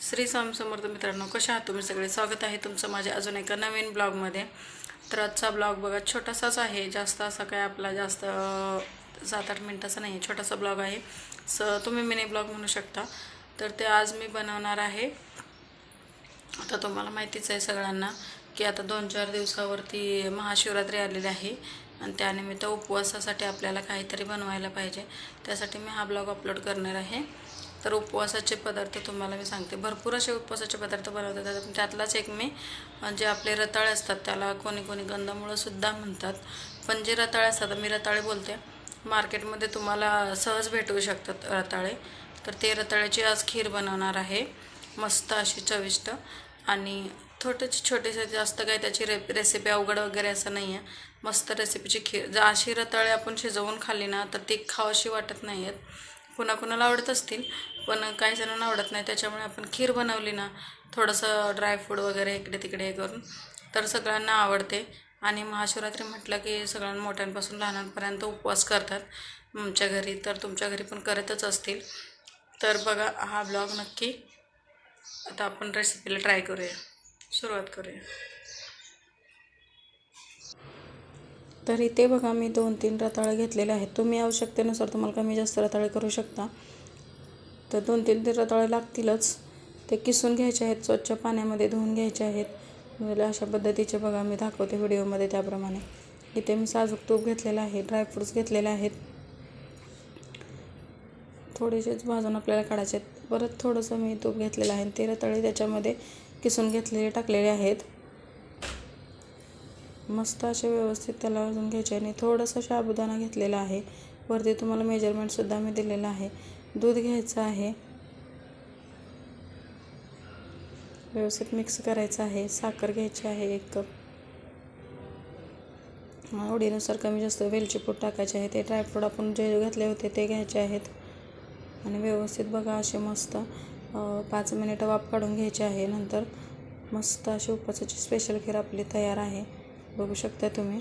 श्री स्वामी समर्थ मित्रांनो कशा आहात तुम्ही सगळे? स्वागत आहे तुमचं माझ्या अजून एका नवीन ब्लॉगमध्ये. तर आजचा ब्लॉग बघा छोटासाच आहे. जास्त असा काय आपला जास्त सात आठ मिनटाचा नाही आहे छोटासा ब्लॉग आहे. स तुम्ही मिनी ब्लॉग म्हणू शकता. तर ते आज मी बनवणार आहे. आता तुम्हाला माहितीच आहे सगळ्यांना की आता दोन चार दिवसावरती महाशिवरात्री आलेली आहे आणि त्यानिमित्त उपवासासाठी आपल्याला काहीतरी बनवायला पाहिजे. त्यासाठी मी हा ब्लॉग अपलोड करणार आहे. तर उपवासाचे पदार्थ तुम्हाला मी सांगते. भरपूर असे उपवासाचे पदार्थ बनवतात. त्यातलाच एक मी जे आपले रताळे असतात त्याला कोणी कोणी गंधामुळंसुद्धा म्हणतात. पण जे रताळे असतात मी रताळे बोलते मार्केटमध्ये तुम्हाला सहज भेटू शकतात रताळे. तर ते रताळ्याची आज खीर बनवणार आहे मस्त अशी चविष्ट आणि छोटेचे छोटेसे जास्त काही त्याची रे रेसिपी अवघड वगैरे असं नाही आहे मस्त रेसिपीची खीर. जर अशी रताळे आपण शिजवून खाल्ली ना तर ती खावाशी वाटत नाही आहेत कुणाकुणाला आवडत असतील पण काही जणांना आवडत नाही त्याच्यामुळे आपण खीर बनवली ना थोडंसं ड्रायफ्रूट वगैरे इकडे तिकडे हे करून तर सगळ्यांना आवडते. आणि महाशिवरात्री म्हटलं की सगळ्यांना मोठ्यांपासून लहानांपर्यंत उपवास करतात. आमच्या घरी तर तुमच्या घरी पण करतच असतील. तर बघा हा ब्लॉग नक्की आता आपण रेसिपीला ट्राय करूया. सुरुवात करूया. तर इथे बघा मी दोन तीन रताळे घेतलेले आहेत. तुम्ही आवश्यकतेनुसार तुम्हाला कमी जास्त रताळे करू शकता. तर दोन तीन ते रताळे लागतीलच. ते किसून घ्यायचे आहेत स्वच्छ पाण्यामध्ये धुवून घ्यायचे आहेत. मला अशा पद्धतीचे बघा मी दाखवते व्हिडिओमध्ये त्याप्रमाणे. इथे मी साजूक तूप घेतलेलं आहे ड्रायफ्रूट्स घेतलेले आहेत. थोडेसेच भाजून आपल्याला काढायचे आहेत. परत थोडंसं मी तूप घेतलेलं आहे. ते रताळे त्याच्यामध्ये किसून घेतलेले टाकलेले आहेत. मस्त असे व्यवस्थित त्याला अजून घ्यायचे आणि थोडंसं साबुदाणा घेतलेला आहे. वरती तुम्हाला मेजरमेंटसुद्धा मी दिलेलं आहे. दूध घ्यायचं आहे. व्यवस्थित मिक्स करायचं आहे. साखर घ्यायची आहे एक कप आवडीनुसार कमी जास्त वेलची पूड टाकायचे आहे. ते ड्रायफ्रूट आपण जे घातले होते ते घ्यायचे आहेत. आणि व्यवस्थित बघा असे मस्त पाच मिनिटं वाफ काढून घ्यायचे आहे. नंतर मस्त अशी उपवासाची स्पेशल खीर आपली तयार आहे. बघू शकता तुम्ही.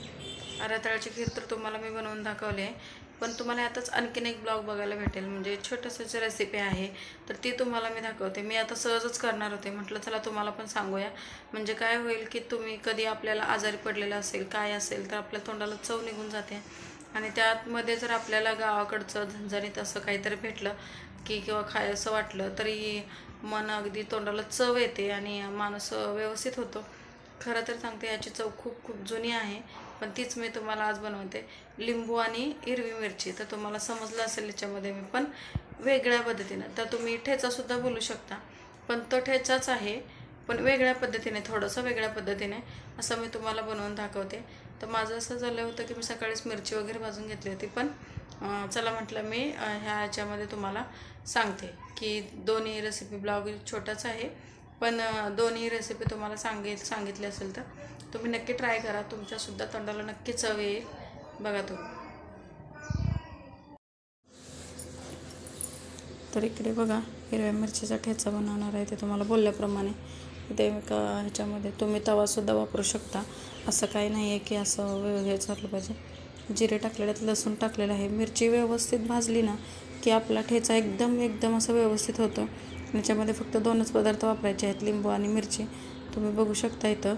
रताळ्याची खीर तर तुम्हाला मी बनवून दाखवली आहे. पण तुम्हाला आताच आणखीन एक ब्लॉग बघायला भेटेल. म्हणजे छोटंसंच रेसिपी आहे तर ती तुम्हाला मी दाखवते. मी आता सहजच करणार होते. म्हटलं चला तुम्हाला पण सांगूया. म्हणजे काय होईल की तुम्ही कधी आपल्याला आजारी पडलेलं असेल काय असेल तर आपल्या तोंडाला चव निघून जाते. आणि त्यामध्ये जर आपल्याला गावाकडचं झणझणीत असं काहीतरी भेटलं की किंवा खाय असं वाटलं तरी मन अगदी तोंडाला चव येते आणि माणूस व्यवस्थित होतो. खरं तर सांगते याची चव खूप खूप जुनी आहे पण तीच मी तुम्हाला आज बनवते. लिंबू आणि हिरवी मिरची तर तुम्हाला समजलं असेल याच्यामध्ये मी पण वेगळ्या पद्धतीनं. तर तुम्ही ठेचासुद्धा बोलू शकता पण तो ठेचाच आहे पण वेगळ्या पद्धतीने थोडंसं वेगळ्या पद्धतीने असं मी तुम्हाला बनवून दाखवते. तर माझं असं झालं होतं की मी सकाळीच मिरची वगैरे भाजून घेतली होती पण चला म्हटलं मी ह्या ह्याच्यामध्ये तुम्हाला सांगते की दोन्ही रेसिपी ब्लॉग छोटाच आहे पण दोन्ही रेसिपी तुम्हाला सांगेल सांगितली असेल तर तुम्ही नक्की ट्राय करा. तुमच्यासुद्धा तोंडाला नक्की चव येईल. बघा तुम्ही. तर इकडे बघा हिरव्या मिरचीचा ठेचा बनवणार आहे ते तुम्हाला बोलल्याप्रमाणे. ते का ह्याच्यामध्ये तुम्ही तवासुद्धा वापरू शकता. असं काही नाही आहे की असं हे झालं पाहिजे. जिरे टाकलेले आहेत लसूण टाकलेलं आहे. मिरची व्यवस्थित भाजली ना की आपला ठेचा एकदम एकदम असं व्यवस्थित होतं. याच्यामध्ये फक्त दोनच पदार्थ वापरायचे आहेत लिंबू आणि मिरची. तुम्ही बघू शकता इथं.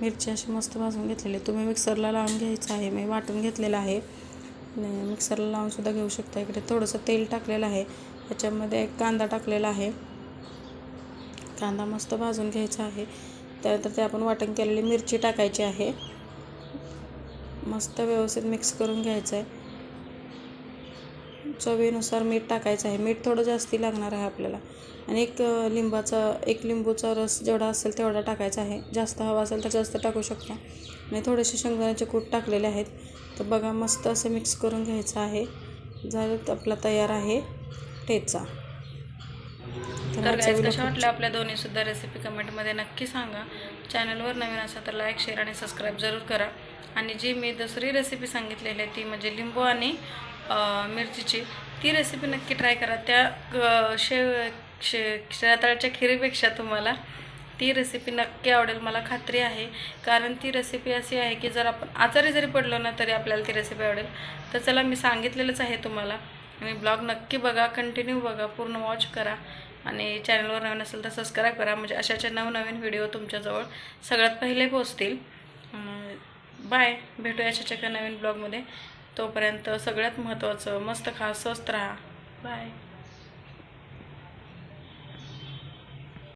मिरची अशी मस्त भाजून घेतलेली आहे. तुम्ही मिक्सरला लावून घ्यायचं आहे. मी वाटून घेतलेलं आहे. मिक्सरला लावूनसुद्धा घेऊ शकता. इकडे थोडंसं तेल टाकलेलं आहे. याच्यामध्ये एक कांदा टाकलेला आहे. कांदा मस्त भाजून घ्यायचा आहे. त्यानंतर ते आपण वाटण केलेली मिरची टाकायची आहे. मस्त व्यवस्थित मिक्स करून घ्यायचं आहे चवीनुसार मीठ टाकायचं आहे. मीठ थोडं जास्ती लागणार आहे आपल्याला. आणि एक लिंबाचा एक लिंबूचा रस जेवढा असेल तेवढा टाकायचा आहे. जास्त हवा असेल तर जास्त टाकू शकता. आणि थोडेसे शेंगदाण्याचे कूट टाकलेले आहेत. तर बघा मस्त असं मिक्स करून घ्यायचं आहे. झालं आपला तयार आहे ठेचा. तर व्हिडिओ कशा वाटल्या आपल्या दोन्ही सुद्धा रेसिपी कमेंटमध्ये नक्की सांगा. चॅनलवर नवीन असा तर लाईक शेअर आणि सबस्क्राईब जरूर करा. आणि जी मी दुसरी रेसिपी सांगितलेली आहे ती म्हणजे लिंबू आणि मिरचीची. ती रेसिपी नक्की ट्राय करा. त्या शेव शे रताळ्याच्या खिरीपेक्षा तुम्हाला ती रेसिपी नक्की आवडेल. मला खात्री आहे. कारण ती रेसिपी अशी आहे की जर आपण आजारी जरी पडलो ना तरी आपल्याला ती रेसिपी आवडेल. तर चला मी सांगितलेलंच आहे तुम्हाला. आणि ब्लॉग नक्की बघा कंटिन्यू बघा पूर्ण वॉच करा. आणि चॅनलवर नवीन असेल तर सबस्क्राईब करा. म्हणजे अशाच्या नवनवीन व्हिडिओ तुमच्याजवळ सगळ्यात पहिले पोचतील बाय भेटूया अशाच्या एका नवीन ब्लॉगमध्ये तोपर्यंत सगळ्यात महत्त्वाचं मस्त खा स्वस्त राहा. बाय